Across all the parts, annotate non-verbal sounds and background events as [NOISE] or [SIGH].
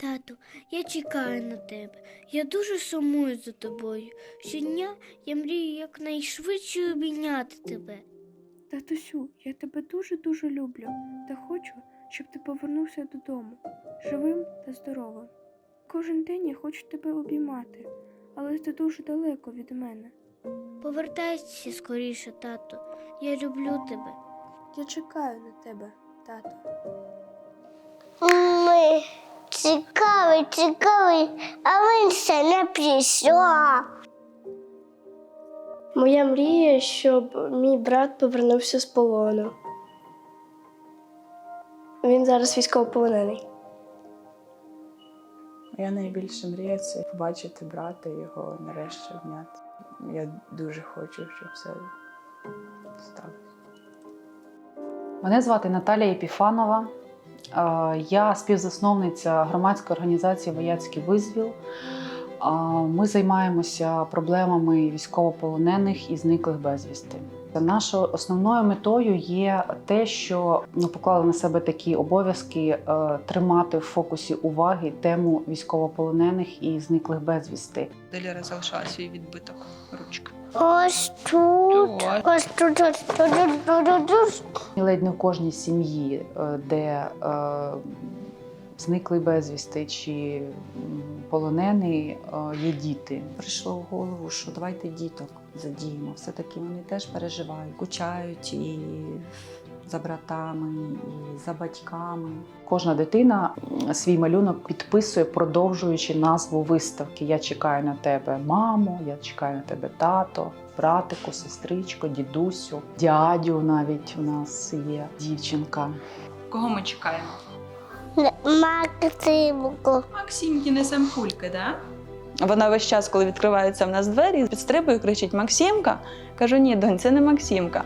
Тату, я чекаю на тебе. Я дуже сумую за тобою. Щодня я мрію якнайшвидше обійняти тебе. Татусю, я тебе дуже-дуже люблю та хочу, щоб ти повернувся додому живим та здоровим. Кожен день я хочу тебе обіймати, але ти дуже далеко від мене. Повертайся скоріше, тату. Я люблю тебе. Я чекаю на тебе, тато. Ми цікавий, цікавий, а він ще не прийшла. Моя мрія, щоб мій брат повернувся з полону. Він зараз військовополонений. Моя найбільша мрія це побачити брата і його нарешті обняти. Я дуже хочу, щоб це сталося. Мене звати Наталія Епіфанова. Я співзасновниця громадської організації Вояцький визвіл. Ми займаємося проблемами військовополонених і зниклих безвісти. Нашою основною метою є те, що ми поклали на себе такі обов'язки е, тримати в фокусі уваги тему військовополонених і зниклих безвісти. де Лера залишала свій відбиток ручки. Ось тут, Ось. тут, ось тут, ось тут, ось тут. Ледь не в кожній сім'ї, е, де зниклий безвісти чи полонений, е, є діти. прийшло в голову, що давайте діток задіємо. Все-таки вони теж переживають, кучають і за братами, і за батьками. Кожна дитина свій малюнок підписує, продовжуючи назву виставки. Я чекаю на тебе, мамо, я чекаю на тебе, тато, братику, сестричко, дідусю, дядю навіть у нас є дівчинка. Кого ми чекаємо? Максимку. Максимки несем кульки, да? Вона весь час, коли відкриваються в нас двері, підстрибує, кричить Максимка. Кажу, ні, донь, це не Максимка.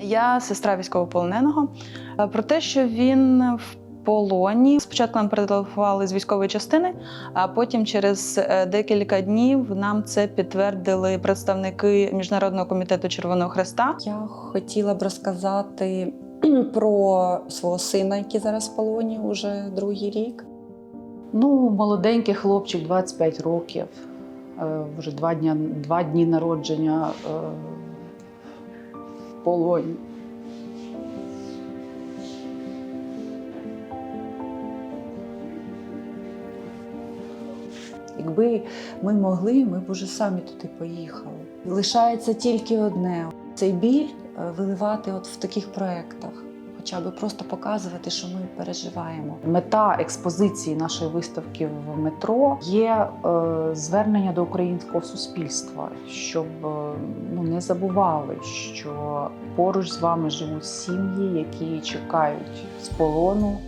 Я сестра військовополоненого. Е, Про те, що він в полоні. Спочатку нам перетелефонували з військової частини, а потім через е, декілька днів нам це підтвердили представники Міжнародного комітету Червоного Хреста. Я хотіла б розказати [CLEARS THROAT] про свого сина, який зараз в полоні уже другий рік. Ну, молоденький хлопчик, 25 років, е, вже два дні, два дні народження е, в полоні. Якби ми могли, ми б уже самі туди поїхали. Лишається тільки одне: цей біль е, виливати от в таких проєктах, хоча б просто показувати, що ми переживаємо. Мета експозиції нашої виставки в метро є е, звернення до українського суспільства, щоб е, ну, не забували, що поруч з вами живуть сім'ї, які чекають з полону,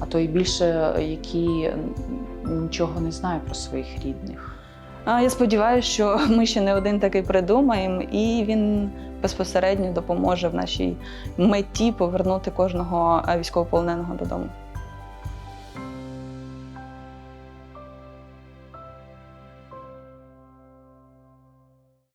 а то й більше, які нічого не знають про своїх рідних. Я сподіваюся, що [LAUGHS] ми ще не один такий придумаємо, і він безпосередньо допоможе в нашій меті повернути кожного військовополоненого додому.